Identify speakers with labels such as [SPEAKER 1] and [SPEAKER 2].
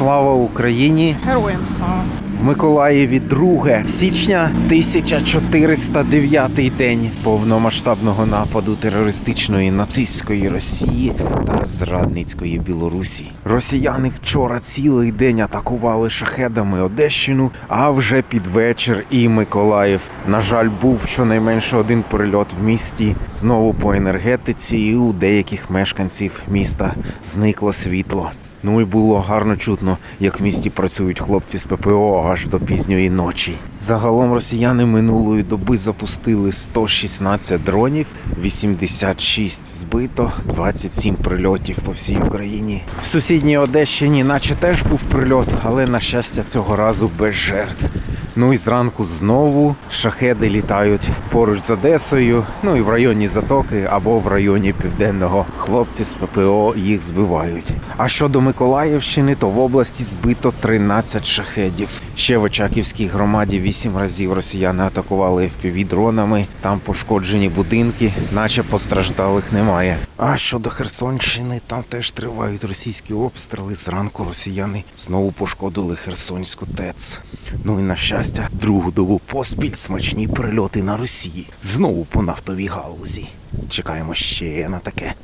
[SPEAKER 1] Слава Україні!
[SPEAKER 2] Героям слава.
[SPEAKER 1] В Миколаєві 2 січня 1409 день повномасштабного нападу терористичної нацистської Росії та зрадницької Білорусі. Росіяни вчора цілий день атакували шахедами Одещину, а вже під вечір і Миколаїв. На жаль, був щонайменше один перельот в місті. Знову по енергетиці, і у деяких мешканців міста зникло світло. Ну і було гарно чутно, як в місті працюють хлопці з ППО аж до пізньої ночі. Загалом росіяни минулої доби запустили 116 дронів, 86 збито, 27 прильотів по всій Україні. В сусідній Одещині, наче теж був прильот, але на щастя цього разу без жертв. Ну і зранку знову шахеди літають поруч з Одесою, ну і в районі Затоки або в районі Південного. Хлопці з ППО їх збивають. А щодо Миколаївщини, то в області збито 13 шахедів. Ще в Очаківській громаді 8 разів росіяни атакували FPV-дронами. Там пошкоджені будинки, наче постраждалих немає. А щодо Херсонщини, там теж тривають російські обстріли. Зранку росіяни знову пошкодили Херсонську ТЕЦ. Ну і на щастя, другу добу поспіль смачні прильоти на Росії. Знову по нафтовій галузі. Чекаємо ще на таке.